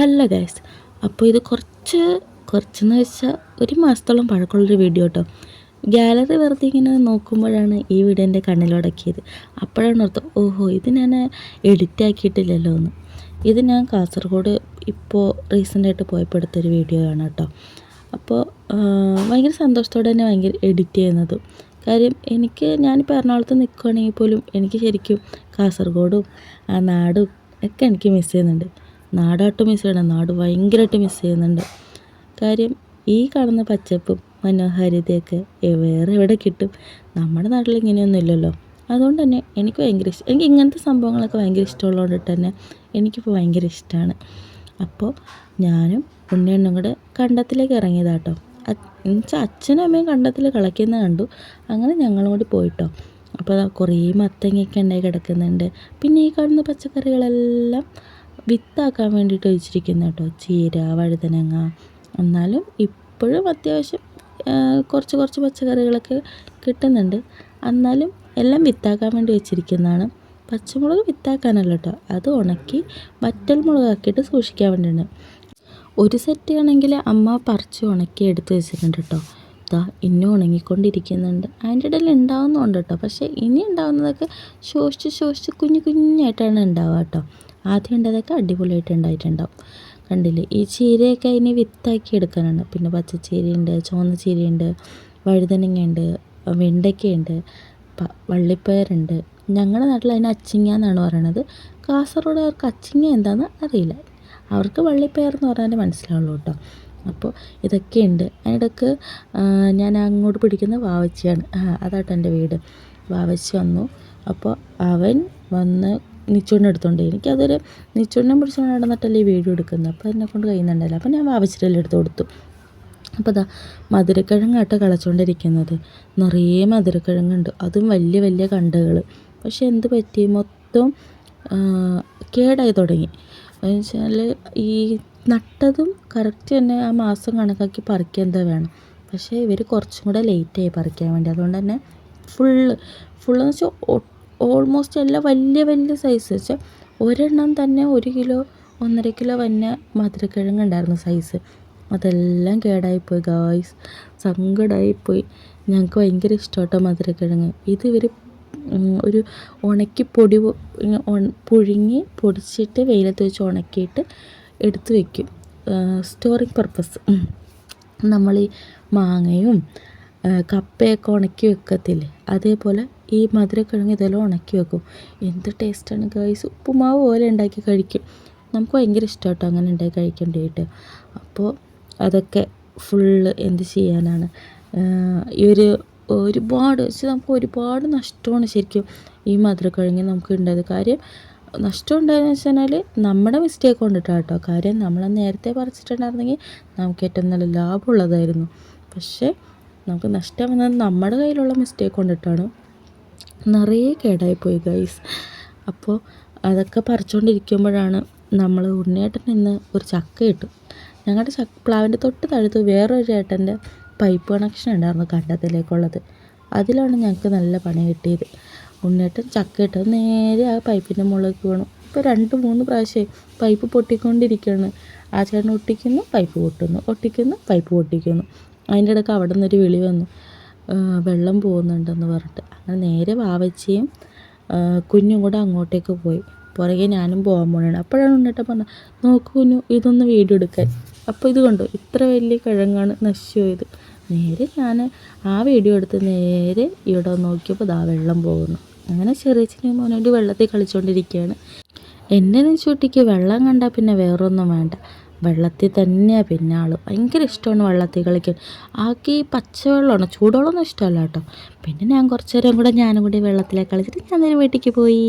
Hello guys അപ്പോൾ ഇത് കുറച്ച് കുറച്ചെന്ന് വെച്ചാൽ ഒരു മാസത്തോളം പഴക്കമുള്ളൊരു വീഡിയോ കേട്ടോ ഗാലറി വെറുതെ ഇങ്ങനെ നോക്കുമ്പോഴാണ് ഈ വീഡിയോ എന്റെ കണ്ണിലുടക്കിയത് അപ്പോഴാണ് ഓർത്തത് ഓഹോ ഇത് ഞാൻ എഡിറ്റ് ആക്കിയിട്ടില്ലല്ലോ എന്ന്. ഇത് ഞാൻ കാസർഗോഡ് ഇപ്പോൾ റീസെന്റായിട്ട് പോയപ്പോൾ എടുത്തൊരു വീഡിയോ ആണ് കേട്ടോ. അപ്പോൾ ഭയങ്കര സന്തോഷത്തോടെ തന്നെ ഭയങ്കര എഡിറ്റ് ചെയ്യുന്നതും. കാര്യം എനിക്ക് ഞാനിപ്പോൾ എറണാകുളത്ത് നിൽക്കുകയാണെങ്കിൽ പോലും എനിക്ക് ശരിക്കും കാസർഗോഡും ആ നാടും ഒക്കെ എനിക്ക് മിസ് ചെയ്യുന്നുണ്ട്. നാടായിട്ട് മിസ് ചെയ്യണം നാട് ഭയങ്കരമായിട്ട് മിസ് ചെയ്യുന്നുണ്ട്. കാര്യം ഈ കാണുന്ന പച്ചപ്പും മനോഹാരിതയൊക്കെ വേറെ എവിടെ കിട്ടും? നമ്മുടെ നാട്ടിൽ ഇങ്ങനെയൊന്നും ഇല്ലല്ലോ. അതുകൊണ്ട് തന്നെ എനിക്ക് ഭയങ്കര ഇഷ്ടം എനിക്ക് ഇങ്ങനത്തെ സംഭവങ്ങളൊക്കെ ഭയങ്കര ഇഷ്ടമുള്ളതുകൊണ്ട് തന്നെ എനിക്കിപ്പോൾ ഭയങ്കര ഇഷ്ടമാണ്. അപ്പോൾ ഞാനും ഉണ്ണിയണ്ണും കൂടെ കണ്ടത്തിലേക്ക് ഇറങ്ങിയതാട്ടോ എന്നുവെച്ചാൽ അച്ഛനും അമ്മയും കണ്ടത്തിൽ കളിക്കുന്ന കണ്ടു. അങ്ങനെ ഞങ്ങളും കൂടി പോയിട്ടോ. അപ്പോൾ കുറേ മത്തങ്ങയൊക്കെ ഉണ്ടായി കിടക്കുന്നുണ്ട്. പിന്നെ ഈ കാണുന്ന പച്ചക്കറികളെല്ലാം വിത്താക്കാൻ വേണ്ടിയിട്ട് വെച്ചിരിക്കുന്ന കേട്ടോ ചീര വഴുതനങ്ങ. എന്നാലും ഇപ്പോഴും അത്യാവശ്യം കുറച്ച് കുറച്ച് പച്ചക്കറികളൊക്കെ കിട്ടുന്നുണ്ട്. എന്നാലും എല്ലാം വിത്താക്കാൻ വേണ്ടി വെച്ചിരിക്കുന്നതാണ്. പച്ചമുളക് വിത്താക്കാനല്ല കേട്ടോ അത് ഉണക്കി വറ്റൽ മുളകാക്കിയിട്ട് സൂക്ഷിക്കാൻ വേണ്ടിയാണ്. ഒരു സെറ്റ് ആണെങ്കിൽ അമ്മ പറിച്ച് ഉണക്കി എടുത്ത് വെച്ചിട്ടുണ്ട് കേട്ടോ. ഇതാ ഇന്നും ഉണങ്ങിക്കൊണ്ടിരിക്കുന്നുണ്ട്. അതിന്റെ ഇടയിൽ ഉണ്ടാവുന്നുണ്ട് കേട്ടോ പക്ഷേ ഇനി ഉണ്ടാവുന്നതൊക്കെ ശോഷിച്ച് ശോഷിച്ച് കുഞ്ഞു കുഞ്ഞായിട്ടാണ് ഉണ്ടാവുക കേട്ടോ. ആദ്യം ഉണ്ടായതൊക്കെ അടിപൊളിയായിട്ട് ഉണ്ടായിട്ടുണ്ടാവും. കണ്ടില്ലേ? ഈ ചീരയൊക്കെ അതിന് വിത്താക്കി എടുക്കാനാണ്. പിന്നെ പച്ചച്ചീരയുണ്ട് ചുവന്ന ചീരയുണ്ട് വഴുതനങ്ങയുണ്ട് വെണ്ടയ്ക്കയുണ്ട് വള്ളിപ്പയറുണ്ട്. ഞങ്ങളുടെ നാട്ടിൽ അതിന് അച്ചിങ്ങ എന്നാണ് പറയണത്. കാസർഗോഡുകാർക്ക് അച്ചിങ്ങ എന്താണെന്ന് അറിയില്ല. അവർക്ക് വള്ളിപ്പയർ എന്ന് പറഞ്ഞാൽ മനസ്സിലാവുള്ളൂ കേട്ടോ. അപ്പോൾ ഇതൊക്കെയുണ്ട്. അതിനിടയ്ക്ക് ആ, ഞാൻ അങ്ങോട്ട് പിടിക്കുന്ന വാവച്ചിയാണ്. അതാട്ടോ എന്റെ വീട്. വാവച്ചി വന്നു. അപ്പോൾ അവൻ വന്ന് നിച്ചൂടിനെ എടുത്തോണ്ട്. എനിക്കതൊരു നിച്ചോടിനെ പിടിച്ചുകൊണ്ട് നടന്നിട്ടല്ലേ ഈ വീഡിയോ എടുക്കുന്നത്. അപ്പോൾ എന്നെ കൊണ്ട് കഴിയുന്നുണ്ടല്ലോ. അപ്പോൾ ഞാൻ വാവച്ചിട്ടെല്ലാം എടുത്ത് കൊടുത്തു. അപ്പോൾ അതാ മധുരക്കിഴങ്ങാട്ടോ കളച്ചുകൊണ്ടിരിക്കുന്നത് നിറയെ മധുരക്കിഴങ്ങുണ്ട്. അതും വലിയ വലിയ കണ്ടകൾ പക്ഷെ എന്ത് പറ്റി? മൊത്തം കേടായി തുടങ്ങി. എന്നുവെച്ചാൽ ഈ നട്ടതും കറക്റ്റ് തന്നെ ആ മാസം കണക്കാക്കി പറിക്കുക എന്താ വേണം? പക്ഷേ ഇവർ കുറച്ചും കൂടെ ലേറ്റായി പറിക്കാൻ വേണ്ടി. അതുകൊണ്ട് തന്നെ ഫുള്ള് ഫുള്ളെന്ന് വെച്ചാൽ ഓൾമോസ്റ്റ് എല്ലാം വലിയ വലിയ സൈസ് വെച്ചാൽ ഒരെണ്ണം തന്നെ ഒരു കിലോ ഒന്നര കിലോ വന്ന മധുരക്കിഴങ്ങ് ഉണ്ടായിരുന്നു സൈസ് അതെല്ലാം കേടായിപ്പോയി ഗായ്സ് സങ്കടമായിപ്പോയി ഞങ്ങൾക്ക് ഭയങ്കര ഇഷ്ടമാട്ടോ മധുരക്കിഴങ്ങ്. ഇത് ഇവർ ഒരു ഉണക്കി പൊടി പുഴുങ്ങി പൊടിച്ചിട്ട് വെയിലത്ത് വെച്ച് ഉണക്കിയിട്ട് എടുത്തു വെക്കും. സ്റ്റോറിങ് പർപ്പസ് നമ്മൾ ഈ മാങ്ങയും കപ്പയൊക്കെ ഉണക്കി വെക്കത്തില്ലേ? അതേപോലെ ഈ മധുരക്കിഴങ്ങ് ഇതെല്ലാം ഉണക്കി വെക്കും. എന്ത് ടേസ്റ്റാണ് ഗൈസ് ഉപ്പുമാവ് പോലെ ഉണ്ടാക്കി കഴിക്കും. നമുക്ക് ഭയങ്കര ഇഷ്ടമാട്ടോ അങ്ങനെ ഉണ്ടാക്കി കഴിക്കേണ്ടിയിട്ട് അപ്പോൾ അതൊക്കെ ഫുള്ള് എന്ത് ചെയ്യാനാണ്? ഈ ഒരു ഒരുപാട് പക്ഷെ നമുക്ക് ഒരുപാട് നഷ്ടമാണ് ശരിക്കും ഈ മധുരക്കിഴങ്ങ് നമുക്ക് ഉണ്ടായത്. കാര്യം നഷ്ടം ഉണ്ടായെന്ന് വെച്ച് കഴിഞ്ഞാൽ നമ്മുടെ മിസ്റ്റേക്ക് കൊണ്ടിട്ടാണ് കേട്ടോ കാര്യം നമ്മൾ നേരത്തെ പറിച്ചിട്ടുണ്ടായിരുന്നെങ്കിൽ നമുക്ക് ഏറ്റവും നല്ല ലാഭമുള്ളതായിരുന്നു. പക്ഷേ നമുക്ക് നഷ്ടം വന്നത് നമ്മുടെ കയ്യിലുള്ള മിസ്റ്റേക്ക് കൊണ്ടിട്ടാണ്. നിറയെ കേടായിപ്പോയി ഗൈസ് അപ്പോൾ അതൊക്കെ പറിച്ചുകൊണ്ടിരിക്കുമ്പോഴാണ് നമ്മൾ ഉണ്ണിയേട്ടൻ ഇന്ന് ഒരു ചക്ക കിട്ടും ഞങ്ങളുടെ ചക്ക പ്ലാവിന്റെ തൊട്ട് താഴത്ത് വേറൊരു ചേട്ടന്റെ പൈപ്പ് കണക്ഷൻ ഉണ്ടായിരുന്നു കണ്ടത്തിലേക്കുള്ളത് അതിലാണ് ഞങ്ങൾക്ക് നല്ല പണി കിട്ടിയത്. ഉണ്ണിയേട്ടൻ ചക്ക ഇട്ടത് നേരെ ആ പൈപ്പിന്റെ മുകളിലേക്ക് വീണു ഇപ്പോൾ രണ്ട് മൂന്ന് പ്രാവശ്യമായി പൈപ്പ് പൊട്ടിക്കൊണ്ടിരിക്കുകയാണ് ആ ചേട്ടൻ ഒട്ടിക്കുന്നു പൈപ്പ് പൊട്ടുന്നു ഒട്ടിക്കുന്നു പൈപ്പ് പൊട്ടിക്കുന്നു. അതിന്റെ ഇടയ്ക്ക് അവിടെ നിന്നൊരു വിളി വന്നു. വെള്ളം പോകുന്നുണ്ടെന്ന് പറഞ്ഞിട്ട്. അങ്ങനെ നേരെ വാവച്ചിയും കുഞ്ഞും കൂടെ അങ്ങോട്ടേക്ക് പോയി. പുറകെ ഞാനും പോകാൻ പോകണതാണ് അപ്പോഴാണ് ഉണ്ണിട്ട് പറഞ്ഞത് നോക്കൂ കുഞ്ഞു ഇതൊന്ന് വീഡിയോ എടുക്കാൻ അപ്പോൾ ഇത് കണ്ടു. ഇത്ര വലിയ കിഴങ്ങാണ് നശിച്ചു പോയത് നേരെ ഞാൻ ആ വീഡിയോ എടുത്ത് നേരെ ഇവിടെ നോക്കിയപ്പോൾ ദാ വെള്ളം പോകുന്നു. അങ്ങനെ ചെറിയച്ഛനും മോനോട് വെള്ളത്തിൽ കളിച്ചുകൊണ്ടിരിക്കുകയാണ്. എന്റെ നെഞ്ചുട്ടിക്ക് വെള്ളം കണ്ടാൽ പിന്നെ വേറൊന്നും വേണ്ട. വെള്ളത്തിൽ തന്നെയാണ് പിന്നെ ആൾ ഭയങ്കര ഇഷ്ടമാണ് വെള്ളത്തിൽ കളിക്കാൻ. ആൾക്ക് ഈ പച്ചവെള്ളമാണ്. ചൂടുവെള്ളമൊന്നും ഇഷ്ടമല്ല കേട്ടോ. പിന്നെ ഞാൻ കുറച്ച് നേരം കൂടെ ഞാനും കൂടി വെള്ളത്തിലേക്ക് കളിച്ചിട്ട് ഞാൻ നേരെ വീട്ടിലേക്ക് പോയി.